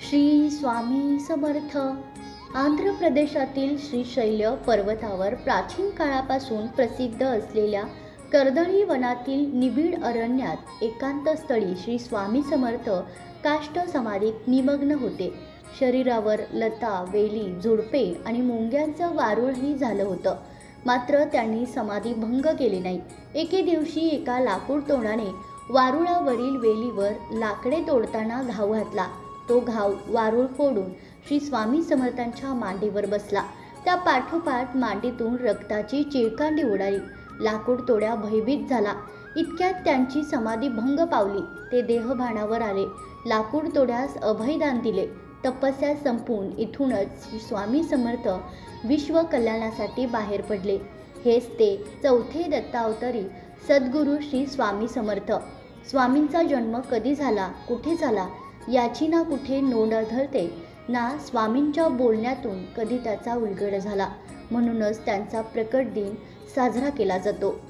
श्री स्वामी समर्थ. आंध्र प्रदेशातील श्रीशैल्य पर्वतावर प्राचीन काळापासून प्रसिद्ध असलेल्या कर्दळी वनातील निबिड अरण्यात एकांत स्थळी श्री स्वामी समर्थ काष्ट समाधीत निमग्न होते. शरीरावर लता वेली झुडपे आणि मुंग्यांचं वारुळही झालं होतं. मात्र त्यांनी समाधी भंग केली नाही. एके दिवशी एका लाकूड तोंडाने वारुळावरील वेलीवर लाकडे तोडताना घाव घातला. तो घाव वारूळ फोडून श्री स्वामी समर्थांच्या मांडीवर बसला. त्या पाठोपाठ मांडीतून रक्ताची चिळकांडी उडाली. लाकूड तोड्या भयभीत झाला. इतक्यात त्यांची समाधी भंग पावली. ते देहभानावर आले. लाकूड तोड्यास अभयदान दिले. तपस्या संपून इथूनच स्वामी समर्थ विश्व कल्याणासाठी बाहेर पडले. हेच ते चौथे दत्तावतारी सद्गुरू श्री स्वामी समर्थ. स्वामींचा जन्म कधी झाला? कुठे झाला? याची ना कुठे नोंद आढळते ना स्वामींच्या बोलण्यातून कधी त्याचा उलगड झाला. म्हणूनच त्यांचा प्रकट दिन साजरा केला जातो.